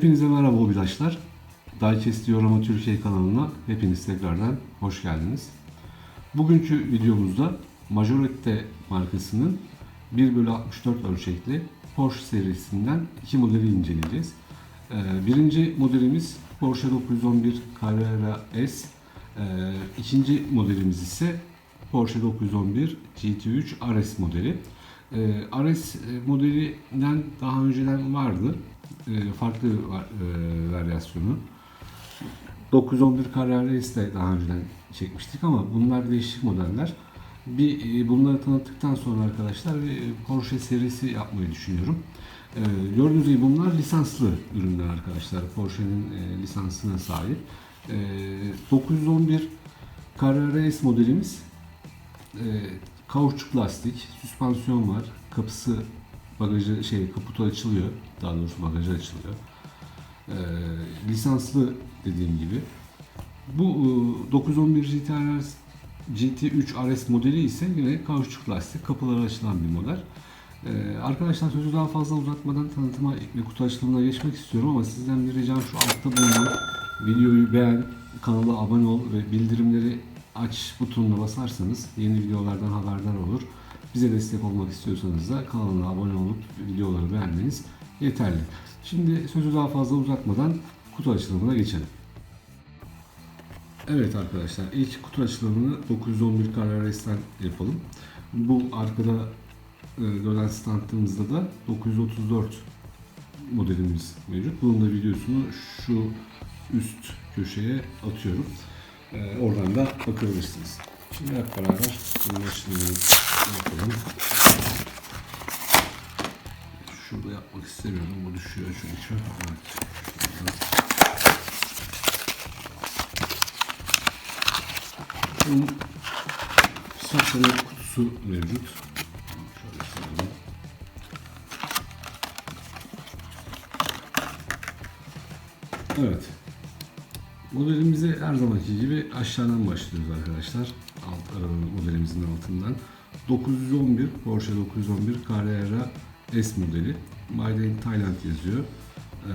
Hepinize merhaba hobidaşlar. Diecast Yorama Türkiye kanalına hepiniz tekrardan hoş geldiniz. Bugünkü videomuzda Majorette markasının 1 bölü 64 ölçekli Porsche serisinden iki modeli inceleyeceğiz. Ee, Birinci modelimiz Porsche 911 Carrera S. Ee, İkinci modelimiz ise Porsche 911 GT3 RS modeli. Ee, RS modelinden daha önceden vardı. Ee, farklı e, varyasyonu. 911 Carrera S de daha önceden çekmiştik ama bunlar değişik modeller. Bir e, bunları tanıttıktan sonra arkadaşlar bir Porsche serisi yapmayı düşünüyorum. Gördüğünüz gibi bunlar lisanslı ürünler arkadaşlar. Porsche'nin e, lisansına sahip. Ee, 911 Carrera S modelimiz e, kauçuk lastik, süspansiyon var, kapısı bagajı şey kaputu açılıyor. Daha doğrusu bagajı açılıyor. Ee, lisanslı dediğim gibi. Bu e, 911 GT RS GT3 RS modeli ise yine kauçuk lastik, kapıları açılan bir model. Ee, arkadaşlar sözü daha fazla uzatmadan tanıtıma ve kutu açılımına geçmek istiyorum ama sizden bir ricam şu altta bulunan videoyu beğen, kanala abone ol ve bildirimleri aç butonuna basarsanız yeni videolardan haberdar olur. Bize destek olmak istiyorsanız da kanalına abone olup videoları beğenmeniz yeterli. Şimdi sözü daha fazla uzatmadan kutu açılımına geçelim. Evet arkadaşlar ilk kutu açılımını 911 Carrera S'ten yapalım. Bu arkada e, dönen standımızda da 934 modelimiz mevcut. Bunun da videosunu şu üst köşeye atıyorum. E, oradan da bakabilirsiniz. Şimdi hep beraber bunun açılımını yapalım. Şurada yapmak istemiyorum. Bu düşüyor çünkü. Evet. Bunun kutusu mevcut. Evet. Modelimize her zamanki gibi aşağıdan başlıyoruz arkadaşlar. Modelimizin altından. 911 Porsche 911 Carrera S modeli. Made in Thailand yazıyor. Ee,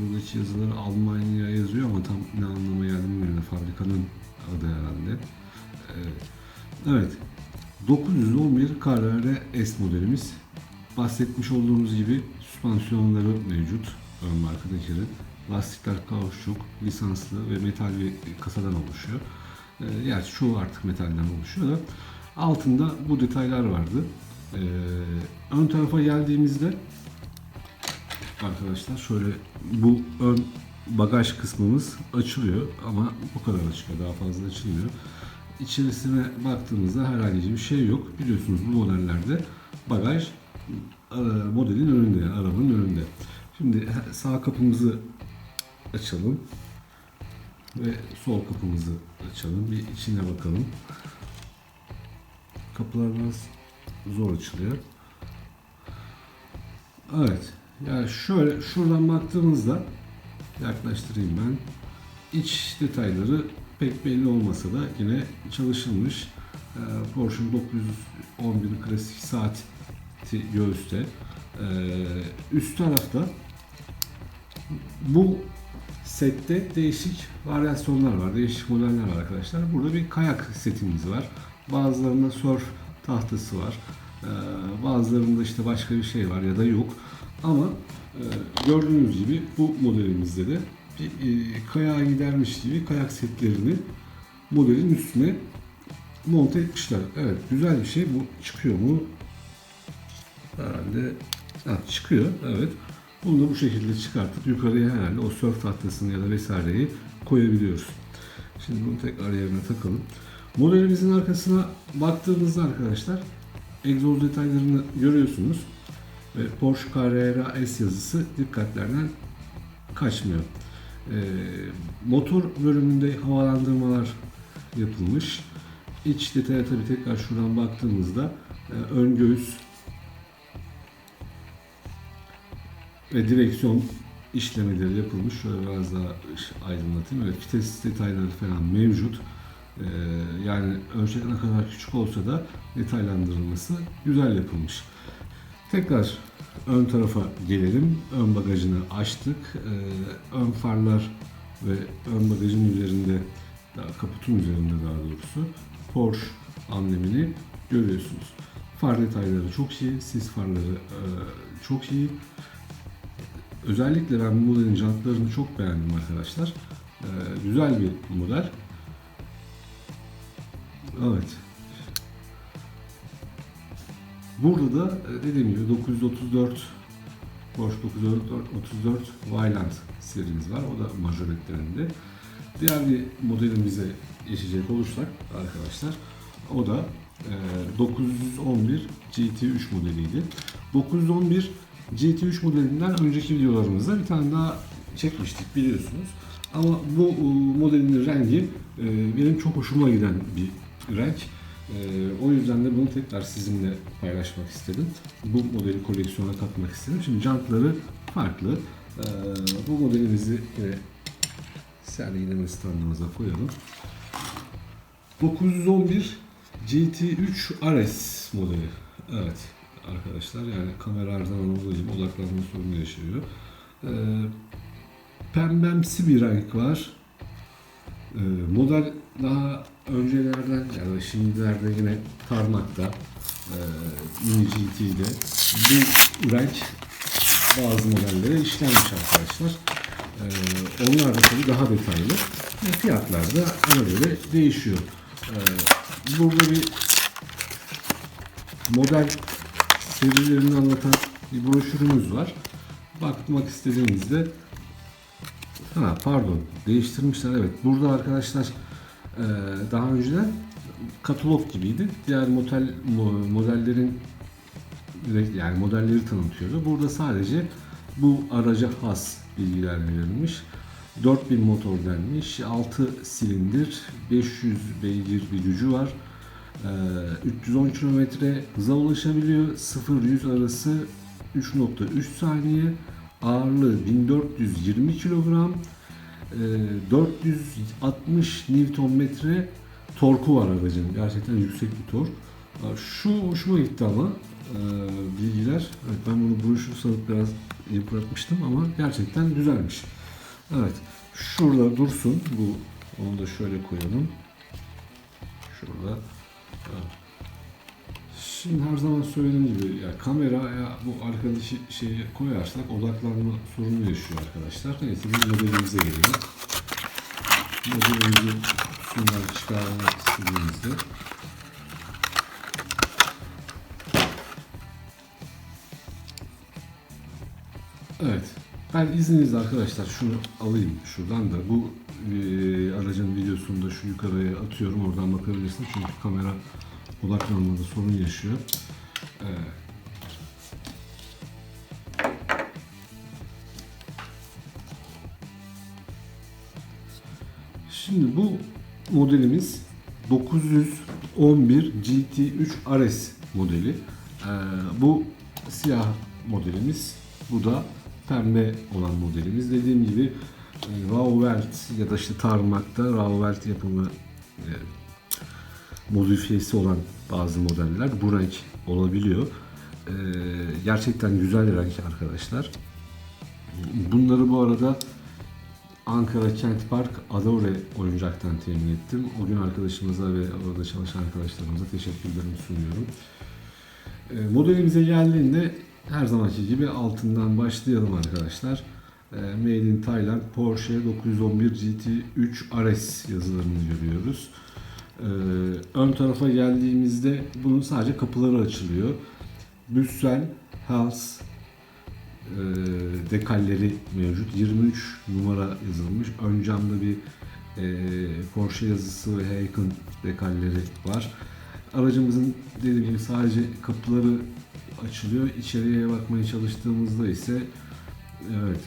buradaki yazıları Almanya yazıyor ama tam ne anlama geldiğini bilmiyorum. Fabrikanın adı herhalde. Evet. Evet. 911 Carrera S modelimiz. Bahsetmiş olduğumuz gibi süspansiyonları mevcut. Ön ve arkadakileri. Lastikler kauçuk, lisanslı ve metal bir kasadan oluşuyor. Ee, gerçi çoğu artık metalden oluşuyor da altında bu detaylar vardı. Ee, ön tarafa geldiğimizde arkadaşlar şöyle bu ön bagaj kısmımız açılıyor ama bu kadar açılıyor daha fazla açılmıyor. İçerisine baktığımızda herhangi bir şey yok. Biliyorsunuz bu modellerde bagaj e, modelin önünde, yani arabanın önünde. Şimdi sağ kapımızı açalım ve sol kapımızı açalım. Bir içine bakalım. Kapılar biraz zor açılıyor. Evet. Yani şöyle şuradan baktığımızda yaklaştırayım ben. İç detayları pek belli olmasa da yine çalışılmış. Ee, Porsche 911 klasik saati göğüste. Ee, üst tarafta bu sette değişik varyasyonlar var, değişik modeller var arkadaşlar. Burada bir kayak setimiz var. Bazılarında surf tahtası var. Ee, bazılarında işte başka bir şey var ya da yok. Ama e, gördüğünüz gibi bu modelimizde de bir e, kayağa gidermiş gibi kayak setlerini modelin üstüne monte etmişler. Evet güzel bir şey. Bu çıkıyor mu? Herhalde ha, çıkıyor. Evet. Bunu da bu şekilde çıkartıp yukarıya herhalde o surf tahtasını ya da vesaireyi koyabiliyoruz. Şimdi bunu tekrar yerine takalım. Modelimizin arkasına baktığımızda arkadaşlar egzoz detaylarını görüyorsunuz. Ve Porsche Carrera S yazısı dikkatlerden kaçmıyor. Ee, motor bölümünde havalandırmalar yapılmış. İç detaya tabi tekrar şuradan baktığımızda e, ön göğüs ve direksiyon işlemeleri yapılmış. Şöyle biraz daha aydınlatayım. Evet, vites detayları falan mevcut. Ee, yani ölçek ne kadar küçük olsa da detaylandırılması güzel yapılmış. Tekrar ön tarafa gelelim. Ön bagajını açtık. Ee, ön farlar ve ön bagajın üzerinde, daha kaputun üzerinde daha doğrusu Porsche amblemini görüyorsunuz. Far detayları çok iyi, sis farları e, çok iyi. Özellikle ben modelin jantlarını çok beğendim arkadaşlar. Ee, güzel bir model. Evet. Burada da e, dediğim gibi 934 Porsche 934 Wayland serimiz var. O da majoretlerinde. Diğer bir modelimize geçecek olursak arkadaşlar o da e, 911 GT3 modeliydi. 911 GT3 modelinden önceki videolarımızda bir tane daha çekmiştik biliyorsunuz. Ama bu e, modelin rengi e, benim çok hoşuma giden bir renk. E, o yüzden de bunu tekrar sizinle paylaşmak istedim. Bu modeli koleksiyona katmak istedim. Şimdi jantları farklı. Bu modelimizi yine sergileme standımıza koyalım. 911 GT3 RS modeli. Evet arkadaşlar yani kamera her zaman olduğu gibi odaklanma sorunu yaşıyor. Ee, pembemsi bir renk var. Ee, model daha öncelerden yani şimdilerde yine tarmakta e, Mini GT'de bu renk bazı modellere işlenmiş arkadaşlar. Ee, onlar da tabii daha detaylı. Ve fiyatlar da ona göre değişiyor. Ee, burada bir model serilerini anlatan bir broşürümüz var. Bakmak istediğinizde ha pardon değiştirmişler evet. Burada arkadaşlar e, daha önceden katalog gibiydi. Diğer model mo- modellerin yani modelleri tanıtıyordu. Burada sadece bu araca has bilgiler verilmiş. 4000 motor denmiş, 6 silindir, 500 beygir bir gücü var. Ee, 310 km hıza ulaşabiliyor. 0-100 arası 3.3 saniye. Ağırlığı 1420 kilogram. Ee, 460 Nm torku var aracın. Gerçekten yüksek bir tork. Aa, Şu hoşuma gitti ama e, bilgiler. Evet, ben bunu broşür sanıp biraz yıpratmıştım ama gerçekten güzelmiş. Evet. Şurada dursun. Bu onu da şöyle koyalım. Şurada. Şimdi her zaman söylediğim gibi ya kameraya bu arkadaşı şeye koyarsak odaklanma sorunu yaşıyor arkadaşlar. Neyse biz modelimize gelelim. Modelimizi kutusundan çıkarmak istediğimizde Evet. Ben izninizle arkadaşlar şunu alayım şuradan da. Bu aracın videosunu da şu yukarıya atıyorum. Oradan bakabilirsiniz. Çünkü kamera odaklanmada sorun yaşıyor. E, Şimdi bu modelimiz 911 GT3 RS modeli. Ee, bu siyah modelimiz. Bu da pembe olan modelimiz. Dediğim gibi e, Rauwelt ya da işte tarmakta Rauwelt yapımı e, modifiyesi olan bazı modeller bu renk olabiliyor. Ee, gerçekten güzel renk arkadaşlar. Bunları bu arada Ankara Kent Park Adore oyuncaktan temin ettim. O gün arkadaşımıza ve orada çalışan arkadaşlarımıza teşekkürlerimi sunuyorum. E, modelimize geldiğinde her zamanki gibi altından başlayalım arkadaşlar. E, Made in Thailand Porsche 911 GT3 RS yazılarını görüyoruz. E, ön tarafa geldiğimizde bunun sadece kapıları açılıyor. Büssel, Hals, e, dekalleri mevcut. 23 numara yazılmış. Ön camda bir e, Porsche yazısı ve Heyken dekalleri var. Aracımızın dediğim gibi sadece kapıları açılıyor. İçeriye bakmaya çalıştığımızda ise evet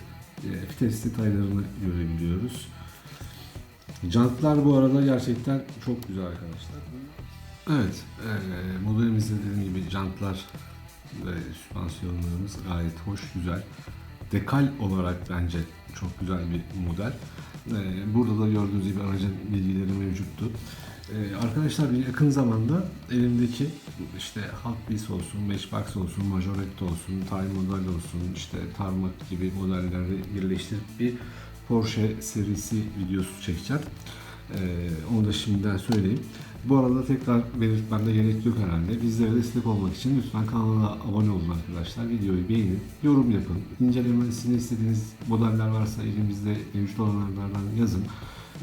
vites detaylarını görebiliyoruz. Jantlar bu arada gerçekten çok güzel arkadaşlar. Evet, e, modelimizde dediğim gibi jantlar ve süspansiyonlarımız gayet hoş, güzel. Dekal olarak bence çok güzel bir model. Ee, Burada da gördüğünüz gibi aracın bilgileri mevcuttu. Ee, arkadaşlar yakın zamanda elimdeki işte Hot Wheels olsun, Matchbox olsun, Majorette olsun, Time Model olsun, işte Tarmac gibi modelleri birleştirip bir Porsche serisi videosu çekeceğim. Ee, onu da şimdiden söyleyeyim. Bu arada tekrar belirtmemde gerek yok herhalde. Bizlere destek olmak için lütfen kanala abone olun arkadaşlar. Videoyu beğenin, yorum yapın. İncelemesini istediğiniz modeller varsa elimizde mevcut olanlardan yazın.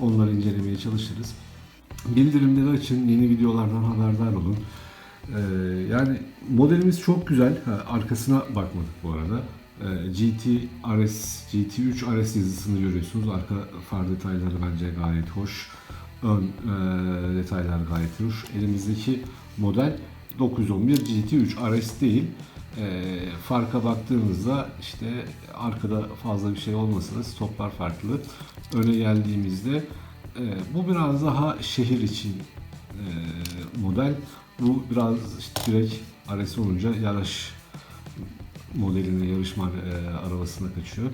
Onları incelemeye çalışırız. Bildirimleri açın, yeni videolardan haberdar olun. Ee, yani modelimiz çok güzel. Arkasına bakmadık bu arada. Ee, GT RS, GT3 RS yazısını görüyorsunuz. Arka far detayları bence gayet hoş. Ön e, detaylar gayet hoş. Elimizdeki model 911 GT3 RS değil. E, farka baktığımızda işte arkada fazla bir şey olmasa da stoplar farklı. Öne geldiğimizde e, bu biraz daha şehir için e, model. Bu biraz işte direkt RS olunca yarış modeline, yarışma e, arabasına kaçıyor.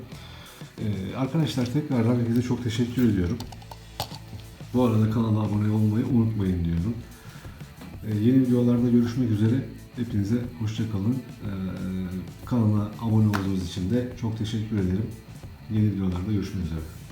E, arkadaşlar tekrardan herkese çok teşekkür ediyorum. Bu arada kanala abone olmayı unutmayın diyorum. E, yeni videolarda görüşmek üzere. Hepinize hoşçakalın. E, kanala abone olduğunuz için de çok teşekkür ederim. Yeni videolarda görüşmek üzere.